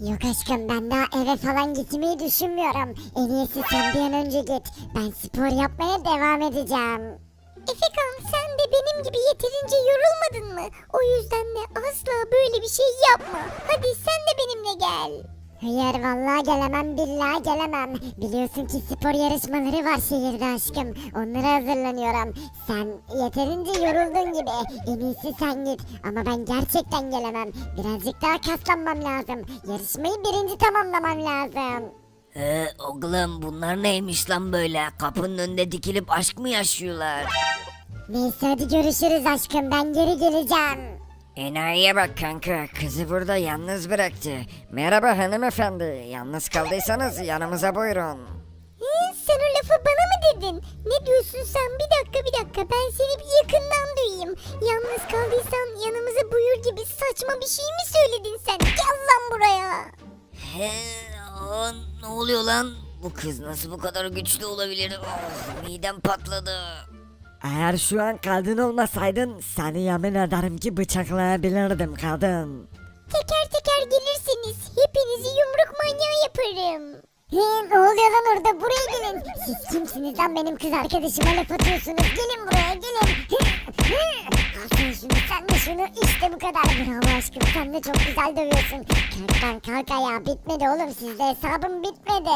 Yok aşkım ben daha eve falan gitmeyi düşünmüyorum. En iyisi sen bir an önce git. Ben spor yapmaya devam edeceğim. Efekan sen de benim gibi yeterince yorulmadın mı? O yüzden de asla böyle bir şey yapma. Hadi sen de benimle gel. Hayır vallahi gelemem billahi gelemem. Biliyorsun ki spor yarışmaları var şehirde aşkım. Onlara hazırlanıyorum. Sen yeterince yoruldun gibi. En iyisi sen git. Ama ben gerçekten gelemem. Birazcık daha kaslanmam lazım. Yarışmayı birinci tamamlamam lazım. Ee, oğlum bunlar neymiş lan böyle? Kapının önünde dikilip aşk mı yaşıyorlar? Neyse hadi görüşürüz aşkım. Ben geri geleceğim. Enayiye bak kanka, kızı burada yalnız bıraktı. Merhaba hanımefendi, yalnız kaldıysanız yanımıza buyurun. Hı, sen o lafı bana mı dedin? Ne diyorsun sen? Bir dakika bir dakika ben seni bir yakından duyayım. Yalnız kaldıysan yanımıza buyur gibi saçma bir şey mi söyledin sen? Gel lan buraya. He, aa, ne oluyor lan? Bu kız nasıl bu kadar güçlü olabilir? Oh, midem patladı. Eğer şu an kadın olmasaydın seni yemin ederim ki bıçaklayabilirdim kadın. Teker teker gelirseniz hepinizi yumruk manyağı yaparım. He, ne oluyor lan orada? Buraya gelin. Siz kimsiniz lan benim kız arkadaşıma laf atıyorsunuz? Gelin buraya gelin. Al sen şunu sen de şunu işte bu kadar. Bravo aşkım sen de çok güzel dövüyorsun. Kalk lan kalk ayağa bitmedi oğlum sizde hesabım bitmedi.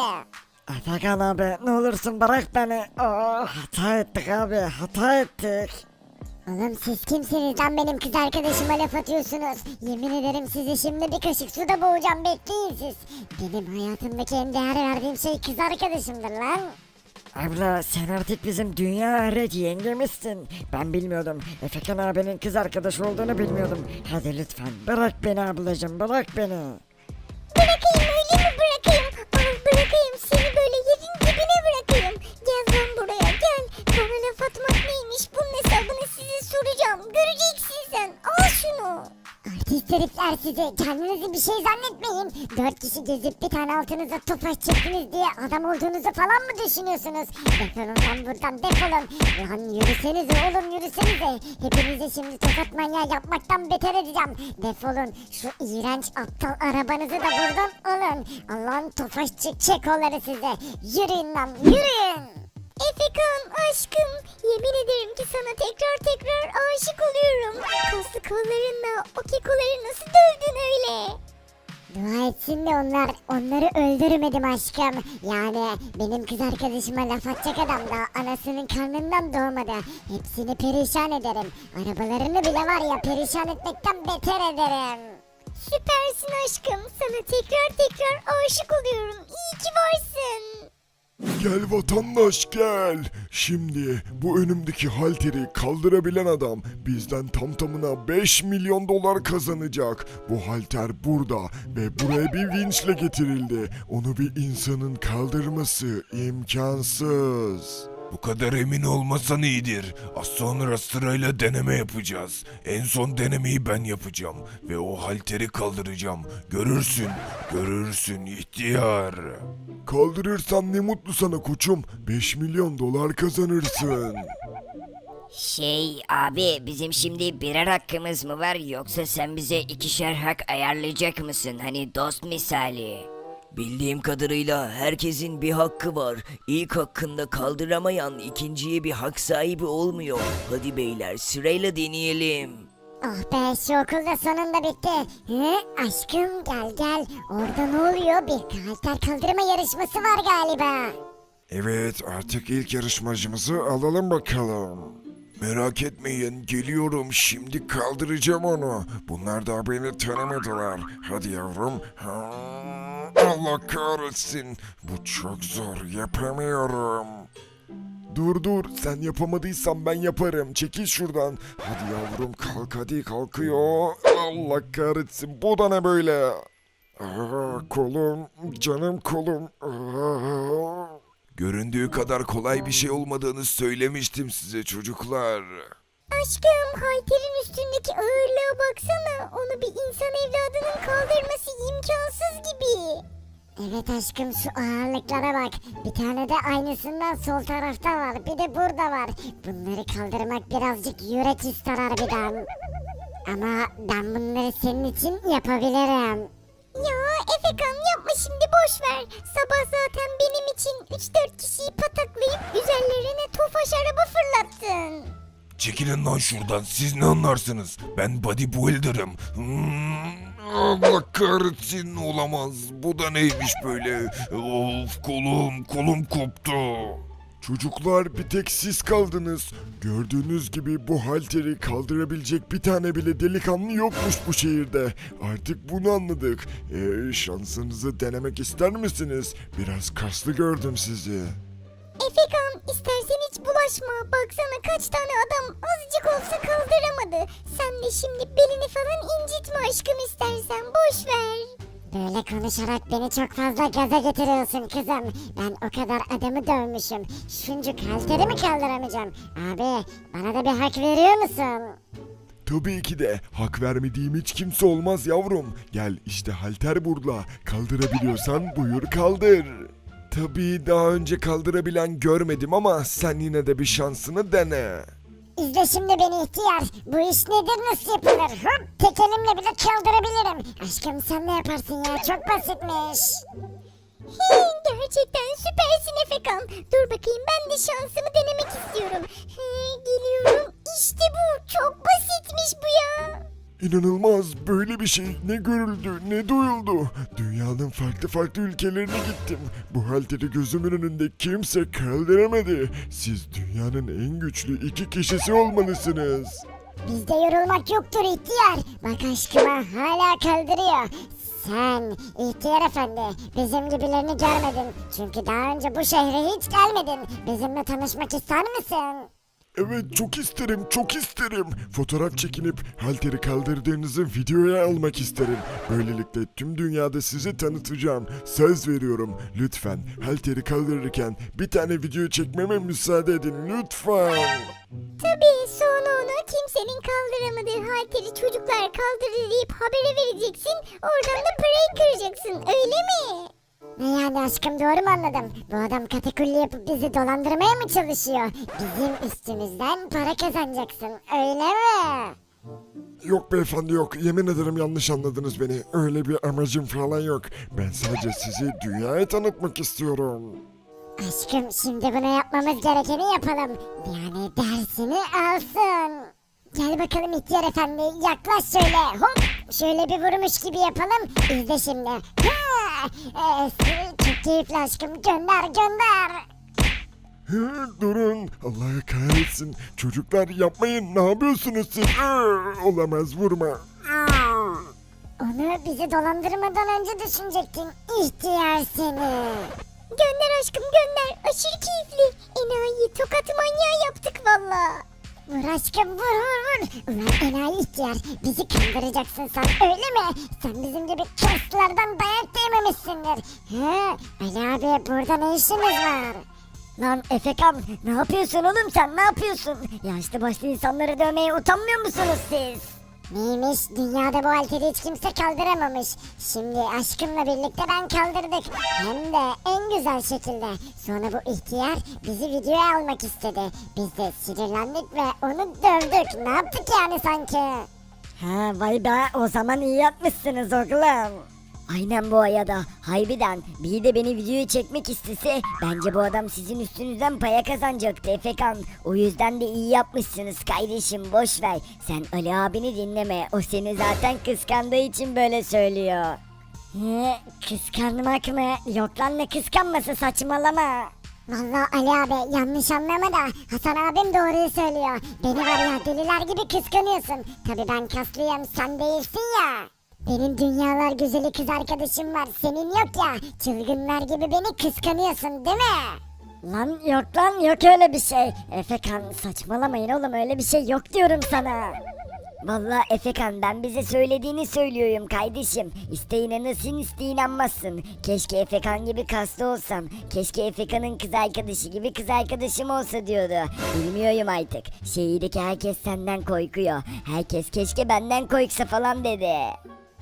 Efekan abi ne olursun bırak beni. Oh, hata ettik abi hata ettik. Oğlum siz kimsiniz lan benim kız arkadaşıma laf atıyorsunuz? Yemin ederim sizi şimdi bir kaşık suda boğacağım bekleyin siz. Benim hayatımdaki en değer verdiğim şey kız arkadaşımdır lan. Abla sen artık bizim dünya ahiret yengemizsin. Ben bilmiyordum. Efekan abinin kız arkadaşı olduğunu bilmiyordum. Hadi lütfen bırak beni ablacığım bırak beni. Herifler size kendinizi bir şey zannetmeyin. Dört kişi gezip bir tane altınıza topaç çektiniz diye adam olduğunuzu falan mı düşünüyorsunuz? Defolun lan buradan defolun. Lan yürüsenize oğlum yürüsenize. Hepinizi şimdi tokat manyağı yapmaktan beter edeceğim. Defolun şu iğrenç aptal arabanızı da buradan alın. Allah'ın tofaşçı çekoları size. Yürüyün lan yürüyün. Efekan aşkım yemin ederim ki sana tekrar tekrar aşık oluyorum. Kaslı kollarınla o kekoları nasıl dövdün öyle? Dua etsin de onlar, onları öldürmedim aşkım. Yani benim kız arkadaşıma laf atacak adam da anasının karnından doğmadı. Hepsini perişan ederim. Arabalarını bile var ya perişan etmekten beter ederim. Süpersin aşkım. Sana tekrar tekrar aşık oluyorum. İyi ki varsın. Gel vatandaş gel. Şimdi bu önümdeki halteri kaldırabilen adam bizden tam tamına 5 milyon dolar kazanacak. Bu halter burada ve buraya bir vinçle getirildi. Onu bir insanın kaldırması imkansız. Bu kadar emin olmasan iyidir. Az sonra sırayla deneme yapacağız. En son denemeyi ben yapacağım ve o halteri kaldıracağım. Görürsün, görürsün ihtiyar. Kaldırırsan ne mutlu sana koçum. 5 milyon dolar kazanırsın. Şey abi bizim şimdi birer hakkımız mı var yoksa sen bize ikişer hak ayarlayacak mısın? Hani dost misali. Bildiğim kadarıyla herkesin bir hakkı var. İlk hakkında kaldıramayan ikinciye bir hak sahibi olmuyor. Hadi beyler sırayla deneyelim. Oh be şu okulda sonunda bitti. Hı? Aşkım gel gel. Orada ne oluyor? Bir halter kaldırma yarışması var galiba. Evet artık ilk yarışmacımızı alalım bakalım. Merak etmeyin geliyorum şimdi kaldıracağım onu. Bunlar da beni tanımadılar. Hadi yavrum. Ha, Allah kahretsin. Bu çok zor. Yapamıyorum. Dur dur. Sen yapamadıysan ben yaparım. Çekil şuradan. Hadi yavrum kalk hadi kalkıyor. Allah kahretsin. Bu da ne böyle? Aa, kolum. Canım kolum. Aa. Göründüğü kadar kolay bir şey olmadığını söylemiştim size çocuklar. Aşkım halterin üstündeki ağırlığa baksana. Onu bir insan evladının kaldırması imkansız gibi. Evet aşkım şu ağırlıklara bak. Bir tane de aynısından sol tarafta var. Bir de burada var. Bunları kaldırmak birazcık yürek ister harbiden. Ama ben bunları senin için yapabilirim. Ya Efekan yapma şimdi boş ver. Sabah zaten benim için 3-4 kişiyi pataklayıp üzerlerine tofaş araba fırlattın. Çekilin lan şuradan siz ne anlarsınız? Ben bodybuilder'ım. Hmm, Allah kahretsin olamaz. Bu da neymiş böyle? Of kolum kolum koptu. Çocuklar bir tek siz kaldınız. Gördüğünüz gibi bu halteri kaldırabilecek bir tane bile delikanlı yokmuş bu şehirde. Artık bunu anladık. Ee, şansınızı denemek ister misiniz? Biraz kaslı gördüm sizi. Efekan istersen hiç bulaşma. Baksana kaç tane adam azıcık olsa kaldıramadı. Sen de şimdi belini falan incitme aşkım istersen boş ver. Böyle konuşarak beni çok fazla gaza getiriyorsun kızım. Ben o kadar adamı dövmüşüm. Şuncuk halteri mi kaldıramayacağım? Abi bana da bir hak veriyor musun? Tabii ki de hak vermediğim hiç kimse olmaz yavrum. Gel işte halter burada. Kaldırabiliyorsan buyur kaldır. Tabii daha önce kaldırabilen görmedim ama sen yine de bir şansını dene. İzle şimdi beni ihtiyar. Bu iş nedir nasıl yapılır? Hop tek elimle bile kaldırabilirim. Aşkım sen ne yaparsın ya çok basitmiş. Hey, gerçekten süpersin Efekan. Dur bakayım ben de şansımı denemek istiyorum. Hey, geliyorum. İşte bu. Çok basitmiş bu ya. İnanılmaz böyle bir şey ne görüldü ne duyuldu. Dünyanın farklı farklı ülkelerine gittim. Bu halteri gözümün önünde kimse kaldıramadı. Siz dünyanın en güçlü iki kişisi olmalısınız. Bizde yorulmak yoktur ihtiyar. Bak aşkıma hala kaldırıyor. Sen ihtiyar efendi bizim gibilerini görmedin. Çünkü daha önce bu şehre hiç gelmedin. Bizimle tanışmak ister misin? Evet çok isterim çok isterim. Fotoğraf çekinip halteri kaldırdığınızı videoya almak isterim. Böylelikle tüm dünyada sizi tanıtacağım. Söz veriyorum. Lütfen halteri kaldırırken bir tane video çekmeme müsaade edin lütfen. Tabii sonra onu kimsenin kaldıramadığı halteri çocuklar kaldırdı deyip habere vereceksin. Oradan da parayı kıracaksın öyle mi? Ne yani aşkım doğru mu anladım? Bu adam katakulli yapıp bizi dolandırmaya mı çalışıyor? Bizim üstümüzden para kazanacaksın öyle mi? Yok beyefendi yok. Yemin ederim yanlış anladınız beni. Öyle bir amacım falan yok. Ben sadece sizi dünyaya tanıtmak istiyorum. Aşkım şimdi bunu yapmamız gerekeni yapalım. Yani dersini alsın. Gel bakalım ihtiyar efendi yaklaş şöyle hop şöyle bir vurmuş gibi yapalım. İzle şimdi. Ha! Ee, çok keyifli aşkım gönder gönder. Hı, durun. Allah kahretsin. Çocuklar yapmayın. Ne yapıyorsunuz siz? Olamaz vurma. Onu bizi dolandırmadan önce düşünecektin ihtiyar seni. Gönder aşkım gönder. Aşırı keyifli. Enayi tokat manyağı yaptık valla. Vur aşkım vur vur vur. Ulan enayi ihtiyar bizi kandıracaksın sen öyle mi? Sen bizim gibi kaslardan dayak da yememişsindir. He, Ali abi burada ne işimiz var? Lan Efekan ne yapıyorsun oğlum sen ne yapıyorsun? Yaşlı başlı insanları dövmeye utanmıyor musunuz siz? Neymiş dünyada bu halteri hiç kimse kaldıramamış. Şimdi aşkımla birlikte ben kaldırdık. Hem de en güzel şekilde. Sonra bu ihtiyar bizi videoya almak istedi. Biz de sinirlendik ve onu dövdük. Ne yaptık yani sanki? Ha vay be o zaman iyi yapmışsınız oğlum. Aynen bu ayada. Harbiden bir de beni videoya çekmek istese bence bu adam sizin üstünüzden paya kazanacaktı Efekan. O yüzden de iyi yapmışsınız kardeşim boş ver. Sen Ali abini dinleme. O seni zaten kıskandığı için böyle söylüyor. He, kıskanmak mı? Yok lan ne kıskanması saçmalama. Vallahi Ali abi yanlış anlama da Hasan abim doğruyu söylüyor. Beni var ya deliler gibi kıskanıyorsun. Tabi ben kaslıyım sen değilsin ya. Benim dünyalar güzeli kız arkadaşım var. Senin yok ya. Çılgınlar gibi beni kıskanıyorsun değil mi? Lan yok lan yok öyle bir şey. Efekan saçmalamayın oğlum öyle bir şey yok diyorum sana. Vallahi Efekan ben bize söylediğini söylüyorum kardeşim. İste inanırsın iste inanmazsın. Keşke Efekan gibi kaslı olsam. Keşke Efekan'ın kız arkadaşı gibi kız arkadaşım olsa diyordu. Bilmiyorum artık. Şehirdeki herkes senden korkuyor. Herkes keşke benden korksa falan dedi.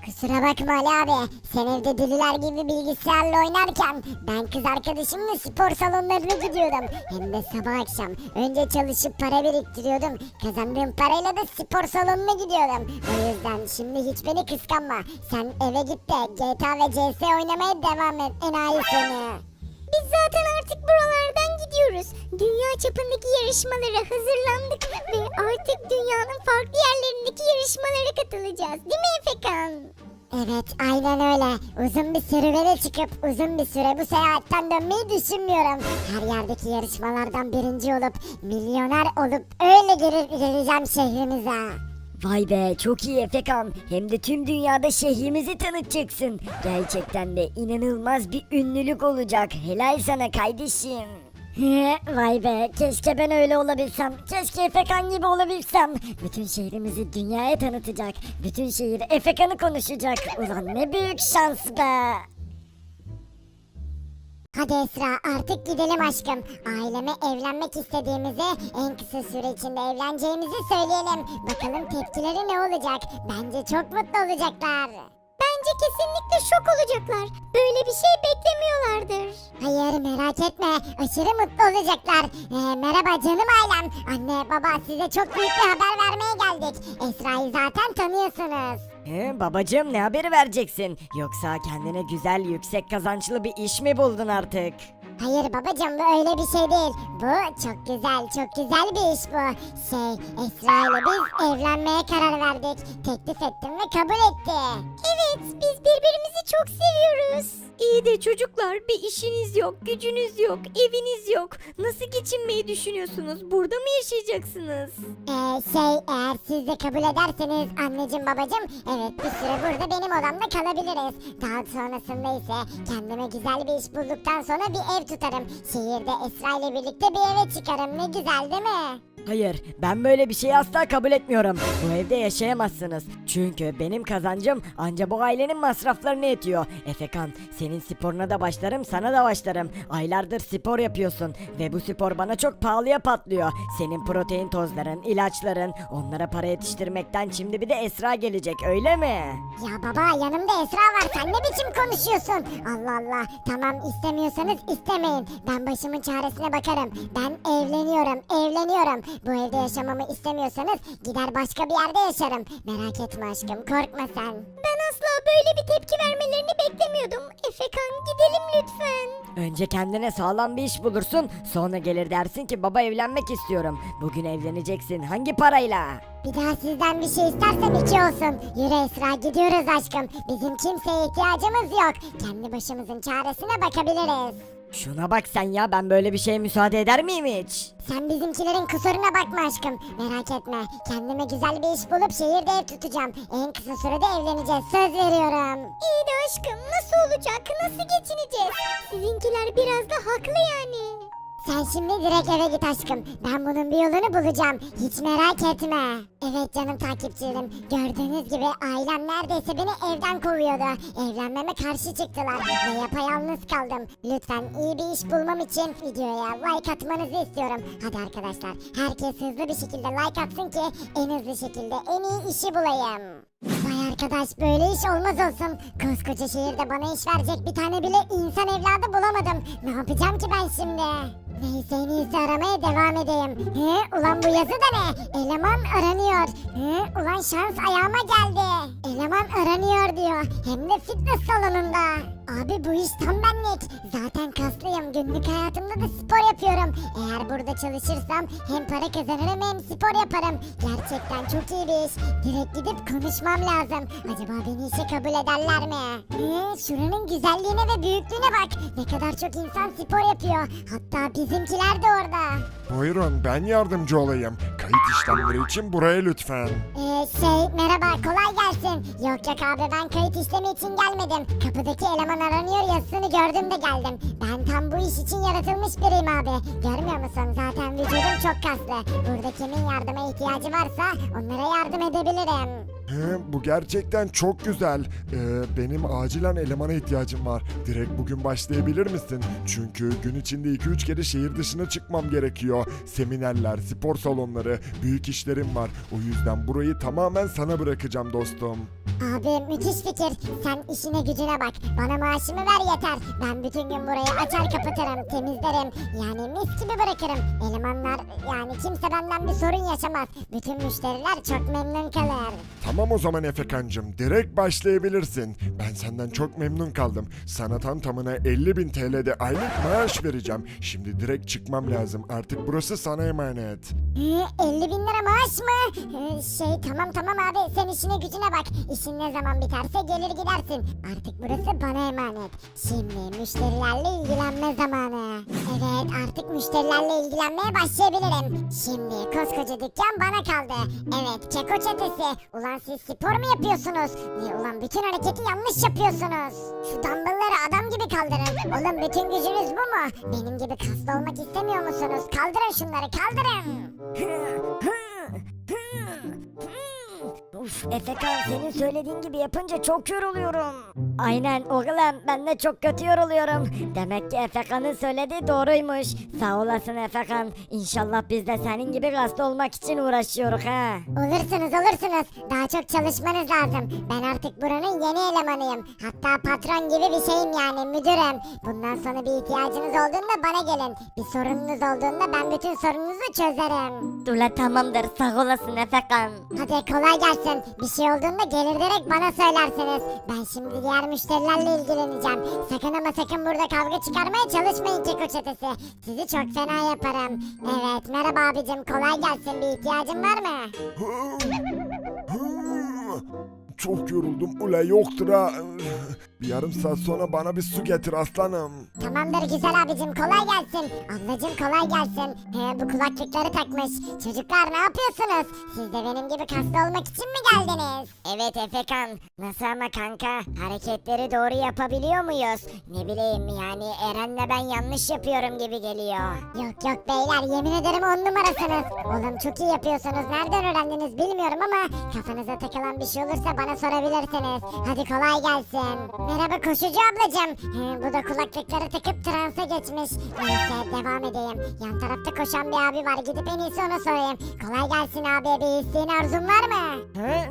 Kusura bakma Ali abi. Sen evde deliler gibi bilgisayarla oynarken ben kız arkadaşımla spor salonlarına gidiyordum. Hem de sabah akşam. Önce çalışıp para biriktiriyordum. Kazandığım parayla da spor salonuna gidiyordum. O yüzden şimdi hiç beni kıskanma. Sen eve git de GTA ve CS oynamaya devam et. Enayi seni. Biz zaten artık buralardan gidiyoruz. Dünya çapındaki yarışmalara hazırlandık ve artık dünyanın farklı yerlerindeki yarışmalara katılacağız. Değil mi Efekan? Evet aynen öyle. Uzun bir serüvene çıkıp uzun bir süre bu seyahatten dönmeyi düşünmüyorum. Her yerdeki yarışmalardan birinci olup milyoner olup öyle geri geleceğim şehrimize. Vay be çok iyi Efekan. Hem de tüm dünyada şehrimizi tanıtacaksın. Gerçekten de inanılmaz bir ünlülük olacak. Helal sana kardeşim. He, Vay be keşke ben öyle olabilsem. Keşke Efekan gibi olabilsem. Bütün şehrimizi dünyaya tanıtacak. Bütün şehir Efekan'ı konuşacak. Ulan ne büyük şans be. Hadi Esra artık gidelim aşkım. Aileme evlenmek istediğimizi en kısa süre içinde evleneceğimizi söyleyelim. Bakalım tepkileri ne olacak? Bence çok mutlu olacaklar. Bence kesinlikle şok olacaklar. Böyle bir şey beklemiyorlardır. Hayır merak etme aşırı mutlu olacaklar. Ee, merhaba canım ailem. Anne baba size çok büyük bir haber vermeye geldik. Esra'yı zaten tanıyorsunuz. He, babacığım ne haberi vereceksin? Yoksa kendine güzel yüksek kazançlı bir iş mi buldun artık? Hayır babacığım bu öyle bir şey değil. Bu çok güzel çok güzel bir iş bu. Şey Esra ile biz evlenmeye karar verdik. Teklif ettim ve kabul etti. Evet, biz birbirimizi çok seviyoruz. İyi de çocuklar bir işiniz yok, gücünüz yok, eviniz yok. Nasıl geçinmeyi düşünüyorsunuz? Burada mı yaşayacaksınız? Ee, şey eğer siz de kabul ederseniz anneciğim babacığım evet bir süre burada benim odamda kalabiliriz. Daha sonrasında ise kendime güzel bir iş bulduktan sonra bir ev tutarım. Şehirde Esra ile birlikte bir eve çıkarım ne güzel değil mi? Hayır, ben böyle bir şeyi asla kabul etmiyorum. Bu evde yaşayamazsınız. Çünkü benim kazancım anca bu ailenin masraflarını yetiyor. Efekan, senin sporuna da başlarım, sana da başlarım. Aylardır spor yapıyorsun ve bu spor bana çok pahalıya patlıyor. Senin protein tozların, ilaçların, onlara para yetiştirmekten şimdi bir de Esra gelecek, öyle mi? Ya baba yanımda Esra var sen ne biçim konuşuyorsun? Allah Allah tamam istemiyorsanız istemeyin. Ben başımın çaresine bakarım. Ben evleniyorum evleniyorum. Bu evde yaşamamı istemiyorsanız gider başka bir yerde yaşarım. Merak etme aşkım korkma sen. Ben asla böyle bir tepki vermelerini beklemiyordum. Efekan gidelim lütfen. Önce kendine sağlam bir iş bulursun, sonra gelir dersin ki baba evlenmek istiyorum. Bugün evleneceksin, hangi parayla? Bir daha sizden bir şey istersem iki olsun. Yürü Esra gidiyoruz aşkım. Bizim kimseye ihtiyacımız yok. Kendi başımızın çaresine bakabiliriz. Şuna bak sen ya ben böyle bir şeye müsaade eder miyim hiç? Sen bizimkilerin kusuruna bakma aşkım. Merak etme. Kendime güzel bir iş bulup şehirde ev tutacağım. En kısa sürede evleneceğiz. Söz veriyorum. İyi de aşkım nasıl olacak? Nasıl geçineceğiz? Sizinkiler biraz da haklı yani. Sen şimdi direkt eve git aşkım. Ben bunun bir yolunu bulacağım. Hiç merak etme. Evet canım takipçilerim. Gördüğünüz gibi ailem neredeyse beni evden kovuyordu. Evlenmeme karşı çıktılar ve yapayalnız kaldım. Lütfen iyi bir iş bulmam için videoya like atmanızı istiyorum. Hadi arkadaşlar herkes hızlı bir şekilde like atsın ki en hızlı şekilde en iyi işi bulayım. Vay arkadaş böyle iş olmaz olsun. Koskoca şehirde bana iş verecek bir tane bile insan evladı bulamadım. Ne yapacağım ki ben şimdi? Neyse en iyisi aramaya devam edeyim. He, ulan bu yazı da ne? Eleman aranıyor. He, ulan şans ayağıma geldi. Eleman aranıyor diyor. Hem de fitness salonunda. Abi bu iş tam benlik. Zaten kaslıyım. Günlük hayatımda da spor yapıyorum. Eğer burada çalışırsam hem para kazanırım hem spor yaparım. Gerçekten çok iyi bir iş. Direkt gidip konuşmam lazım. Acaba beni işe kabul ederler mi? He, şuranın güzelliğine ve büyüklüğüne bak. Ne kadar çok insan spor yapıyor. Hatta bizimkiler de orada. Buyurun ben yardımcı olayım. Kayıt işlemleri için buraya lütfen. Ee, şey merhaba kolay gelsin. Yok yok abi ben kayıt işlemi için gelmedim. Kapıdaki eleman aranıyor yazısını gördüm de geldim. Ben tam bu iş için yaratılmış biriyim abi. Görmüyor musun zaten vücudum çok kaslı. Burada kimin yardıma ihtiyacı varsa onlara yardım edebilirim. He, bu gerçekten çok güzel. Ee, benim acilen elemana ihtiyacım var. Direkt bugün başlayabilir misin? Çünkü gün içinde 2-3 kere şehir dışına çıkmam gerekiyor. Seminerler, spor salonları, büyük işlerim var. O yüzden burayı tamamen sana bırakacağım dostum. Abi müthiş fikir. Sen işine gücüne bak. Bana maaşımı ver yeter. Ben bütün gün burayı açar kapatırım, temizlerim. Yani mis gibi bırakırım. Elemanlar yani kimse benden bir sorun yaşamaz. Bütün müşteriler çok memnun kalır. Tamam o zaman Efekancım, direkt başlayabilirsin. Ben senden çok memnun kaldım. Sana tam tamına 50 bin TL'de aylık maaş vereceğim. Şimdi direkt çıkmam lazım. Artık burası sana emanet. Hı, 50 bin lira maaş mı? Hı, Şey tamam tamam abi sen işine gücüne bak. İşin ne zaman biterse gelir gidersin. Artık burası bana emanet. Şimdi müşterilerle ilgilenme zamanı. Evet artık müşterilerle ilgilenmeye başlayabilirim. Şimdi koskoca dükkan bana kaldı. Evet keko çetesi. Ulan siz spor mu yapıyorsunuz? Ne ulan bütün hareketi yanlış yapıyorsunuz. Şu dumbbellları adam gibi kaldırın. Oğlum bütün gücünüz bu mu? Benim gibi kaslı olmak istemiyor musunuz? Kaldırın şunları kaldırın. Uf Efekan senin söylediğin gibi yapınca çok yoruluyorum. Aynen oğlum ben de çok kötü yoruluyorum. Demek ki Efekan'ın söylediği doğruymuş. Sağ olasın Efekan. İnşallah biz de senin gibi kaslı olmak için uğraşıyoruz ha. Olursunuz olursunuz. Daha çok çalışmanız lazım. Ben artık buranın yeni elemanıyım. Hatta patron gibi bir şeyim yani müdürüm. Bundan sonra bir ihtiyacınız olduğunda bana gelin. Bir sorununuz olduğunda ben bütün sorununuzu çözerim. Dula tamamdır sağ olasın Efekan. Hadi kolay gelsin. Bir şey olduğunda gelir direkt bana söylersiniz. Ben şimdi diğer müşterilerle ilgileneceğim. Sakın ama sakın burada kavga çıkarmaya çalışmayın Keko çetesi. Sizi çok fena yaparım. Evet merhaba abicim kolay gelsin. Bir ihtiyacın var mı? Çok yoruldum. Ula yoktur ha. Bir yarım saat sonra bana bir su getir aslanım. Tamamdır güzel abicim kolay gelsin. Ablacım kolay gelsin. He, bu kulaklıkları takmış. Çocuklar ne yapıyorsunuz? Siz de benim gibi kaslı olmak için mi geldiniz? Evet Efekan. Nasıl ama kanka? Hareketleri doğru yapabiliyor muyuz? Ne bileyim yani Eren'le ben yanlış yapıyorum gibi geliyor. Yok yok beyler yemin ederim on numarasınız. Oğlum çok iyi yapıyorsunuz. Nereden öğrendiniz bilmiyorum ama kafanıza takılan bir şey olursa bana sorabilirsiniz. Hadi kolay gelsin. Merhaba koşucu ablacığım. He, bu da kulaklıkları takıp transa geçmiş. Neyse devam edeyim. Yan tarafta koşan bir abi var. Gidip en iyisi ona sorayım. Kolay gelsin abi. Bir isteğin arzun var mı?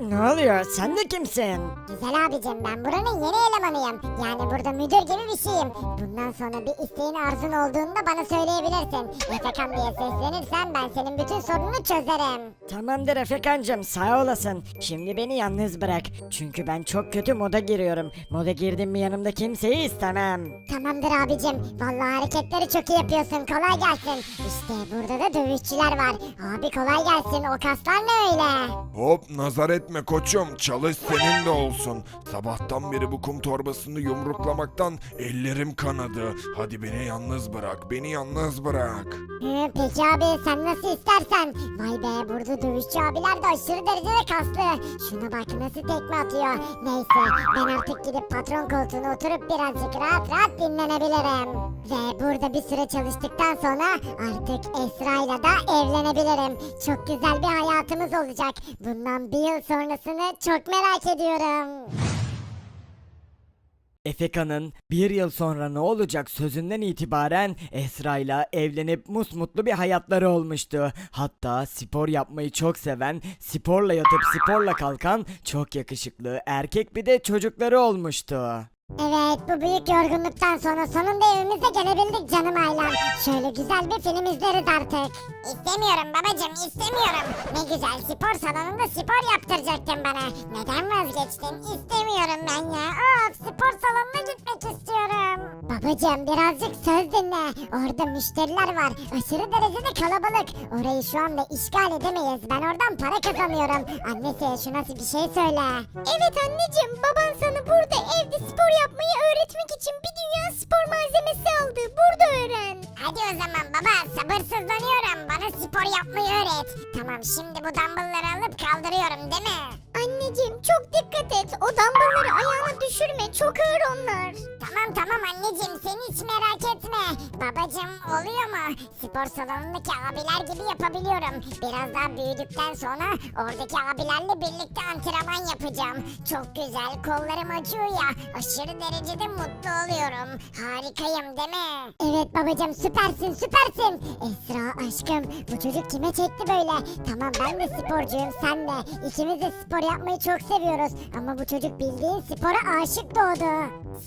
ne oluyor? Sen de kimsin? Güzel abicim ben buranın yeni elemanıyım. Yani burada müdür gibi bir şeyim. Bundan sonra bir isteğin arzun olduğunda bana söyleyebilirsin. Efekan diye seslenirsen ben senin bütün sorununu çözerim. Tamamdır Efekancım sağ olasın. Şimdi beni yalnız bırak. Çünkü ben çok kötü moda giriyorum. Moda girdim mi yanımda kimseyi istemem. Tamamdır abicim. Vallahi hareketleri çok iyi yapıyorsun. Kolay gelsin. İşte burada da dövüşçüler var. Abi kolay gelsin. O kaslar ne öyle? Hop nazar etme koçum. Çalış senin de olsun. Sabahtan beri bu kum torbasını yumruklamaktan ellerim kanadı. Hadi beni yalnız bırak. Beni yalnız bırak. Hı, peki abi sen nasıl istersen. Vay be burada dövüşçü abiler de aşırı derecede kaslı. Şuna bak nasıl tekme atıyor. Neyse ben artık gidip patron koltuğuna oturup birazcık rahat rahat dinlenebilirim. Ve burada bir süre çalıştıktan sonra artık Esra'yla da evlenebilirim. Çok güzel bir hayatımız olacak. Bundan bir yıl sonrasını çok merak ediyorum. Efeka'nın bir yıl sonra ne olacak sözünden itibaren Esra ile evlenip musmutlu bir hayatları olmuştu. Hatta spor yapmayı çok seven, sporla yatıp sporla kalkan çok yakışıklı erkek bir de çocukları olmuştu. Evet bu büyük yorgunluktan sonra sonunda evimize gelebildik canım ailem. Şöyle güzel bir film izleriz artık. İstemiyorum babacım istemiyorum. Ne güzel spor salonunda spor yaptıracaktın bana. Neden vazgeçtin? İstemiyorum ben ya. Of spor salonuna gitmek istiyorum. Babacım birazcık söz dinle. Orada müşteriler var. Aşırı derecede kalabalık. Orayı şu anda işgal edemeyiz. Ben oradan para kazanıyorum. Annesi şu nasıl bir şey söyle. Evet anneciğim baban sana burada evde spor yapmayı öğretmek için bir dünya spor malzemesi aldı. Burada öğren. Hadi o zaman baba sabırsızlanıyorum. Bana spor yapmayı öğret. Tamam şimdi bu dumbbellları alıp kaldırıyorum değil mi? Anneciğim çok dikkat et. O dumbbellları ayağına düşürme. Çok ağır onlar. Tamam tamam anneciğim sen hiç merak etme. etme. Babacım oluyor mu? Spor salonundaki abiler gibi yapabiliyorum. Biraz daha büyüdükten sonra oradaki abilerle birlikte antrenman yapacağım. Çok güzel kollarım acıyor ya. Aşırı derecede mutlu oluyorum. Harikayım değil mi? Evet babacım süpersin süpersin. Esra aşkım bu çocuk kime çekti böyle? Tamam ben de sporcuyum sen de. İkimiz de spor yapmayı çok seviyoruz. Ama bu çocuk bildiğin spora aşık doğdu.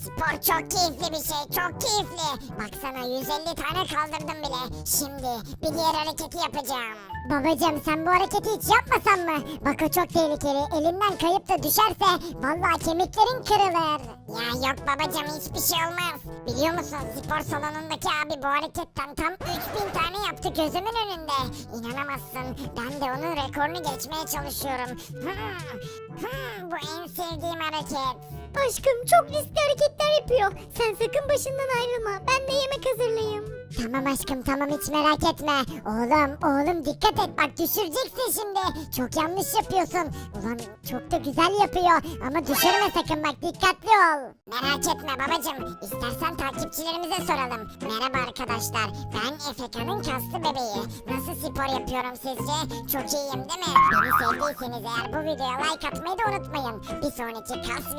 Spor çok keyifli bir şey çok keyifli. Baksana 150 tane kaldırdım bile. Şimdi bir diğer hareketi yapacağım. Babacım sen bu hareketi hiç yapmasan mı? Bak o çok tehlikeli. Elinden kayıp da düşerse vallahi kemiklerin kırılır. Ya yok babacım hiçbir şey olmaz. Biliyor musun spor salonundaki abi bu hareketten tam 3000 tane yaptı gözümün önünde. İnanamazsın. Ben de onun rekorunu geçmeye çalışıyorum. Hmm, hmm, bu en sevdiğim hareket. Aşkım çok riskli hareketler yapıyor. Sen sakın başından ayrılma. Ben de yemek hazırlayayım. Tamam aşkım tamam hiç merak etme. Oğlum oğlum dikkat et bak düşüreceksin şimdi. Çok yanlış yapıyorsun. Ulan çok da güzel yapıyor. Ama düşürme sakın bak dikkatli ol. Merak etme babacım. İstersen takipçilerimize soralım. Merhaba arkadaşlar. Ben Efeka'nın kaslı bebeği. Nasıl spor yapıyorum sizce? Çok iyiyim değil mi? Beni sevdiyseniz eğer bu videoya like atmayı da unutmayın. Bir sonraki kas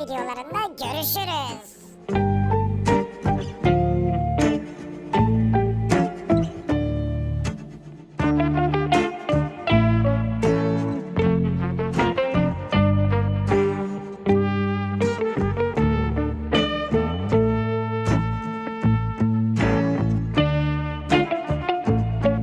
videolarında görüşürüz.